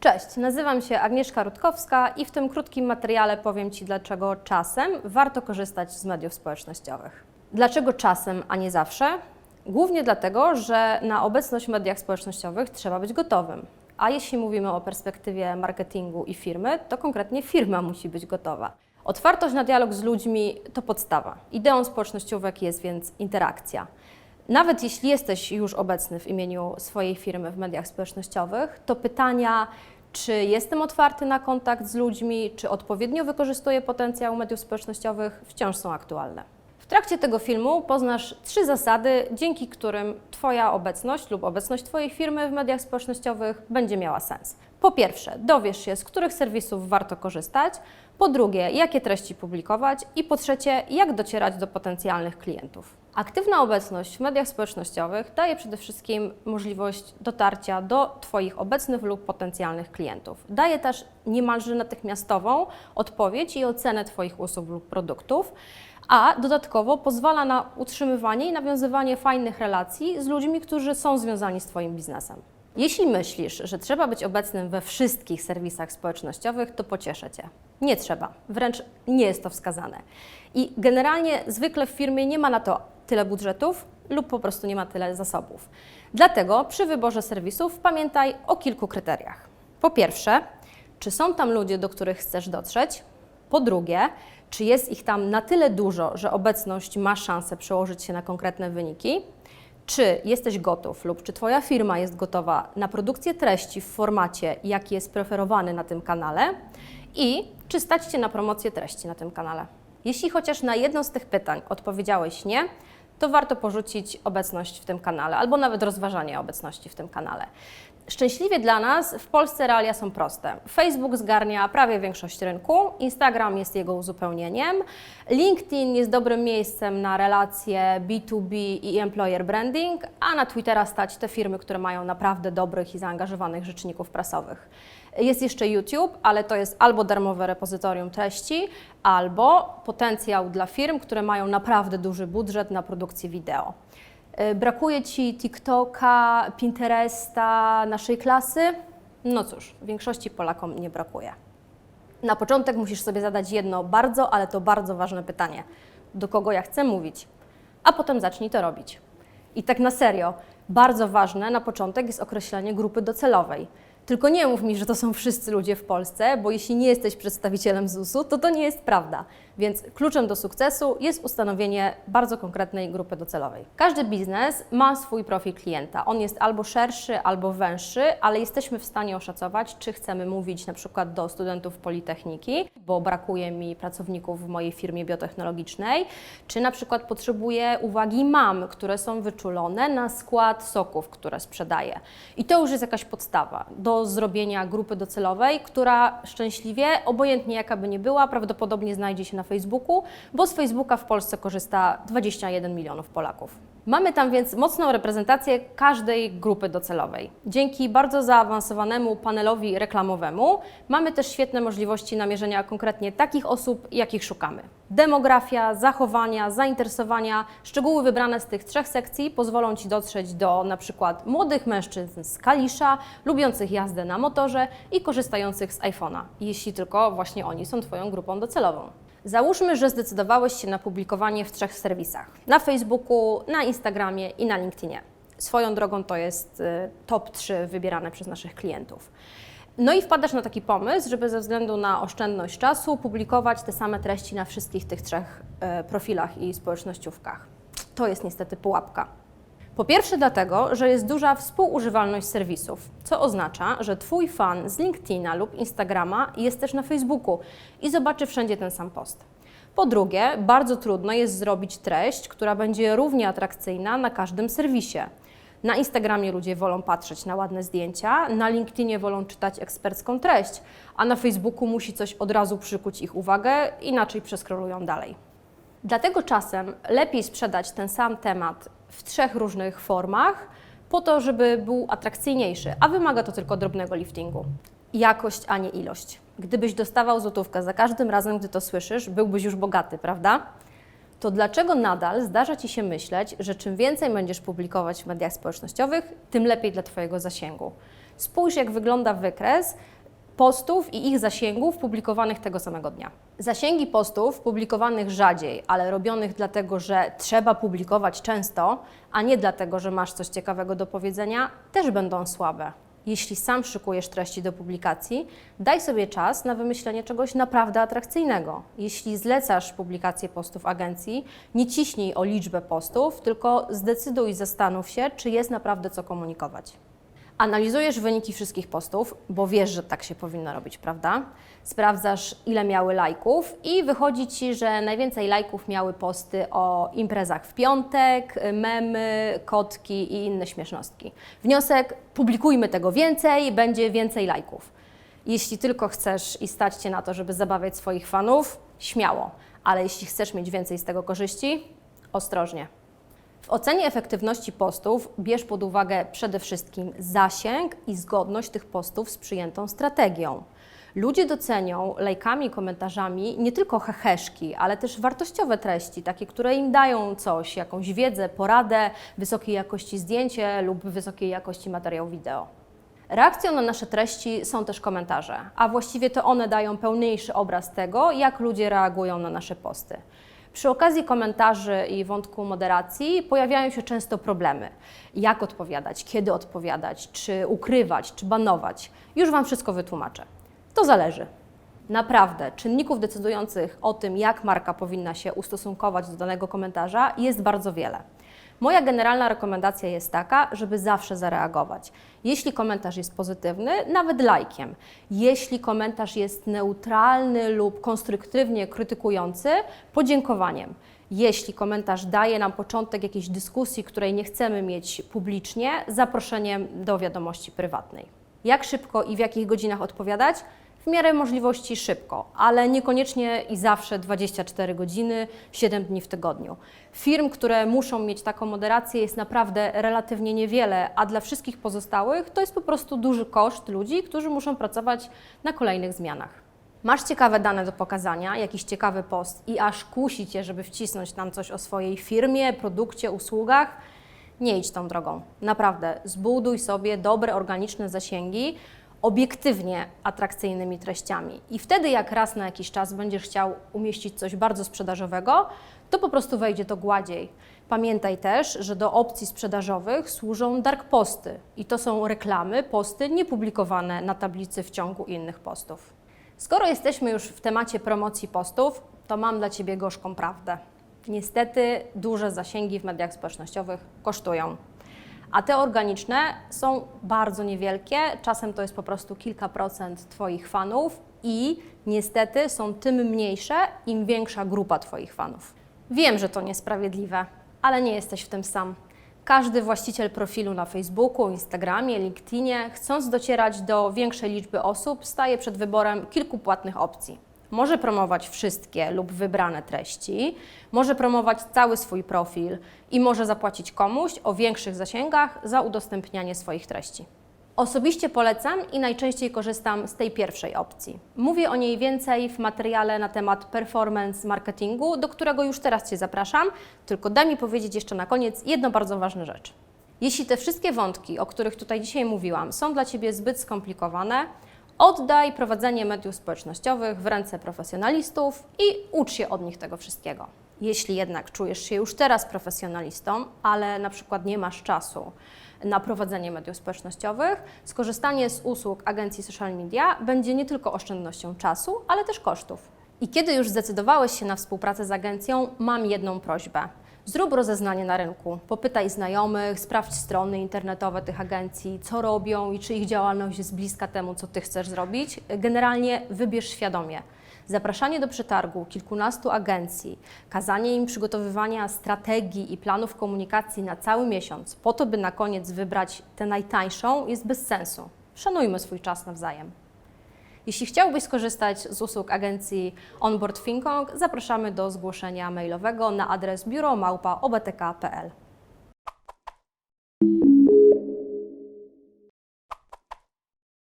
Cześć, nazywam się Agnieszka Rutkowska i w tym krótkim materiale powiem Ci, dlaczego czasem warto korzystać z mediów społecznościowych. Dlaczego czasem, a nie zawsze? Głównie dlatego, że na obecność w mediach społecznościowych trzeba być gotowym. A jeśli mówimy o perspektywie marketingu i firmy, to konkretnie firma musi być gotowa. Otwartość na dialog z ludźmi to podstawa. Ideą społecznościówek jest więc interakcja. Nawet jeśli jesteś już obecny w imieniu swojej firmy w mediach społecznościowych, to pytania, czy jestem otwarty na kontakt z ludźmi, czy odpowiednio wykorzystuję potencjał mediów społecznościowych, wciąż są aktualne. W trakcie tego filmu poznasz trzy zasady, dzięki którym Twoja obecność lub obecność Twojej firmy w mediach społecznościowych będzie miała sens. Po pierwsze, dowiesz się, z których serwisów warto korzystać, po drugie, jakie treści publikować i po trzecie, jak docierać do potencjalnych klientów. Aktywna obecność w mediach społecznościowych daje przede wszystkim możliwość dotarcia do Twoich obecnych lub potencjalnych klientów. Daje też niemalże natychmiastową odpowiedź i ocenę Twoich usług lub produktów, a dodatkowo pozwala na utrzymywanie i nawiązywanie fajnych relacji z ludźmi, którzy są związani z Twoim biznesem. Jeśli myślisz, że trzeba być obecnym we wszystkich serwisach społecznościowych, to pocieszę Cię. Nie trzeba, wręcz nie jest to wskazane. I generalnie zwykle w firmie nie ma na to tyle budżetów lub po prostu nie ma tyle zasobów. Dlatego przy wyborze serwisów pamiętaj o kilku kryteriach. Po pierwsze, czy są tam ludzie, do których chcesz dotrzeć? Po drugie, czy jest ich tam na tyle dużo, że obecność ma szansę przełożyć się na konkretne wyniki? Czy jesteś gotów lub czy Twoja firma jest gotowa na produkcję treści w formacie, jaki jest preferowany na tym kanale? I czy stać Cię na promocję treści na tym kanale? Jeśli chociaż na jedno z tych pytań odpowiedziałeś nie, to warto porzucić obecność w tym kanale albo nawet rozważanie obecności w tym kanale. Szczęśliwie dla nas w Polsce realia są proste. Facebook zgarnia prawie większość rynku, Instagram jest jego uzupełnieniem, LinkedIn jest dobrym miejscem na relacje B2B i employer branding, a na Twittera stać te firmy, które mają naprawdę dobrych i zaangażowanych rzeczników prasowych. Jest jeszcze YouTube, ale to jest albo darmowe repozytorium treści, albo potencjał dla firm, które mają naprawdę duży budżet na produkcję wideo. Y, Brakuje Ci TikToka, Pinteresta, naszej klasy? No cóż, większości Polakom nie brakuje. Na początek musisz sobie zadać jedno bardzo, ale to bardzo ważne pytanie: do kogo ja chcę mówić? A potem zacznij to robić. I tak na serio, bardzo ważne na początek jest określenie grupy docelowej. Tylko nie mów mi, że to są wszyscy ludzie w Polsce, bo jeśli nie jesteś przedstawicielem ZUS-u, to to nie jest prawda. Więc kluczem do sukcesu jest ustanowienie bardzo konkretnej grupy docelowej. Każdy biznes ma swój profil klienta. On jest albo szerszy, albo węższy, ale jesteśmy w stanie oszacować, czy chcemy mówić na przykład do studentów Politechniki, bo brakuje mi pracowników w mojej firmie biotechnologicznej, czy na przykład potrzebuję uwagi mam, które są wyczulone na skład soków, które sprzedaję. I to już jest jakaś podstawa do zrobienia grupy docelowej, która szczęśliwie, obojętnie jaka by nie była, prawdopodobnie znajdzie się na Facebooku, bo z Facebooka w Polsce korzysta 21 milionów Polaków. Mamy tam więc mocną reprezentację każdej grupy docelowej. Dzięki bardzo zaawansowanemu panelowi reklamowemu mamy też świetne możliwości namierzenia konkretnie takich osób, jakich szukamy. Demografia, zachowania, zainteresowania, szczegóły wybrane z tych trzech sekcji pozwolą Ci dotrzeć do na przykład młodych mężczyzn z Kalisza, lubiących jazdę na motorze i korzystających z iPhone'a, jeśli tylko właśnie oni są Twoją grupą docelową. Załóżmy, że zdecydowałeś się na publikowanie w trzech serwisach: na Facebooku, na Instagramie i na LinkedInie. Swoją drogą to jest y, top 3 wybierane przez naszych klientów. No i wpadasz na taki pomysł, żeby ze względu na oszczędność czasu publikować te same treści na wszystkich tych trzech e, profilach i społecznościówkach. To jest niestety pułapka. Po pierwsze dlatego, że jest duża współużywalność serwisów, co oznacza, że Twój fan z LinkedIna lub Instagrama jest też na Facebooku i zobaczy wszędzie ten sam post. Po drugie, bardzo trudno jest zrobić treść, która będzie równie atrakcyjna na każdym serwisie. Na Instagramie ludzie wolą patrzeć na ładne zdjęcia, na LinkedInie wolą czytać ekspercką treść, a na Facebooku musi coś od razu przykuć ich uwagę, inaczej przeskrolują dalej. Dlatego czasem lepiej sprzedać ten sam temat w trzech różnych formach, po to, żeby był atrakcyjniejszy, a wymaga to tylko drobnego liftingu. Jakość, a nie ilość. Gdybyś dostawał złotówkę za każdym razem, gdy to słyszysz, byłbyś już bogaty, prawda? To dlaczego nadal zdarza Ci się myśleć, że czym więcej będziesz publikować w mediach społecznościowych, tym lepiej dla Twojego zasięgu? Spójrz, jak wygląda wykres postów i ich zasięgów publikowanych tego samego dnia. Zasięgi postów publikowanych rzadziej, ale robionych dlatego, że trzeba publikować często, a nie dlatego, że masz coś ciekawego do powiedzenia, też będą słabe. Jeśli sam szykujesz treści do publikacji, daj sobie czas na wymyślenie czegoś naprawdę atrakcyjnego. Jeśli zlecasz publikację postów agencji, nie ciśnij o liczbę postów, tylko zdecyduj zastanów się, czy jest naprawdę co komunikować. Analizujesz wyniki wszystkich postów, bo wiesz, że tak się powinno robić, prawda? Sprawdzasz, ile miały lajków, i wychodzi ci, że najwięcej lajków miały posty o imprezach w piątek, memy, kotki i inne śmieszności. Wniosek: publikujmy tego więcej, będzie więcej lajków. Jeśli tylko chcesz i stać cię na to, żeby zabawiać swoich fanów, śmiało, ale jeśli chcesz mieć więcej z tego korzyści, ostrożnie. W ocenie efektywności postów bierz pod uwagę przede wszystkim zasięg i zgodność tych postów z przyjętą strategią. Ludzie docenią lajkami i komentarzami nie tylko heheszki, ale też wartościowe treści, takie, które im dają coś, jakąś wiedzę, poradę, wysokiej jakości zdjęcie lub wysokiej jakości materiał wideo. Reakcją na nasze treści są też komentarze, a właściwie to one dają pełniejszy obraz tego, jak ludzie reagują na nasze posty. Przy okazji komentarzy i wątku moderacji pojawiają się często problemy. Jak odpowiadać, kiedy odpowiadać, czy ukrywać, czy banować. Już Wam wszystko wytłumaczę. To zależy. Naprawdę, czynników decydujących o tym, jak marka powinna się ustosunkować do danego komentarza, jest bardzo wiele. Moja generalna rekomendacja jest taka, żeby zawsze zareagować. Jeśli komentarz jest pozytywny, nawet lajkiem. Jeśli komentarz jest neutralny lub konstruktywnie krytykujący, podziękowaniem. Jeśli komentarz daje nam początek jakiejś dyskusji, której nie chcemy mieć publicznie, zaproszeniem do wiadomości prywatnej. Jak szybko i w jakich godzinach odpowiadać? W miarę możliwości szybko, ale niekoniecznie i zawsze 24 godziny, 7 dni w tygodniu. Firm, które muszą mieć taką moderację, jest naprawdę relatywnie niewiele, a dla wszystkich pozostałych to jest po prostu duży koszt ludzi, którzy muszą pracować na kolejnych zmianach. Masz ciekawe dane do pokazania, jakiś ciekawy post i aż kusi Cię, żeby wcisnąć tam coś o swojej firmie, produkcie, usługach, nie idź tą drogą. Naprawdę, zbuduj sobie dobre, organiczne zasięgi, obiektywnie atrakcyjnymi treściami. I wtedy, jak raz na jakiś czas będziesz chciał umieścić coś bardzo sprzedażowego, to po prostu wejdzie to gładziej. Pamiętaj też, że do opcji sprzedażowych służą dark posty i to są reklamy, posty niepublikowane na tablicy w ciągu innych postów. Skoro jesteśmy już w temacie promocji postów, to mam dla Ciebie gorzką prawdę. Niestety duże zasięgi w mediach społecznościowych kosztują a te organiczne są bardzo niewielkie. Czasem to jest po prostu kilka procent Twoich fanów i niestety są tym mniejsze, im większa grupa Twoich fanów. Wiem, że to niesprawiedliwe, ale nie jesteś w tym sam. Każdy właściciel profilu na Facebooku, Instagramie, LinkedInie, chcąc docierać do większej liczby osób, staje przed wyborem kilku płatnych opcji może promować wszystkie lub wybrane treści, może promować cały swój profil i może zapłacić komuś o większych zasięgach za udostępnianie swoich treści. Osobiście polecam i najczęściej korzystam z tej pierwszej opcji. Mówię o niej więcej w materiale na temat performance marketingu, do którego już teraz Cię zapraszam, tylko daj mi powiedzieć jeszcze na koniec jedną bardzo ważną rzecz. Jeśli te wszystkie wątki, o których tutaj dzisiaj mówiłam, są dla Ciebie zbyt skomplikowane, Oddaj prowadzenie mediów społecznościowych w ręce profesjonalistów i ucz się od nich tego wszystkiego. Jeśli jednak czujesz się już teraz profesjonalistą, ale na przykład nie masz czasu na prowadzenie mediów społecznościowych, skorzystanie z usług agencji social media będzie nie tylko oszczędnością czasu, ale też kosztów. I kiedy już zdecydowałeś się na współpracę z agencją, mam jedną prośbę. Zrób rozeznanie na rynku, popytaj znajomych, sprawdź strony internetowe tych agencji, co robią i czy ich działalność jest bliska temu, co Ty chcesz zrobić. Generalnie wybierz świadomie. Zapraszanie do przetargu kilkunastu agencji, kazanie im przygotowywania strategii i planów komunikacji na cały miesiąc, po to, by na koniec wybrać tę najtańszą, jest bez sensu. Szanujmy swój czas nawzajem. Jeśli chciałbyś skorzystać z usług agencji Onboard Finkong, zapraszamy do zgłoszenia mailowego na adres biuromałpa.obtk.pl.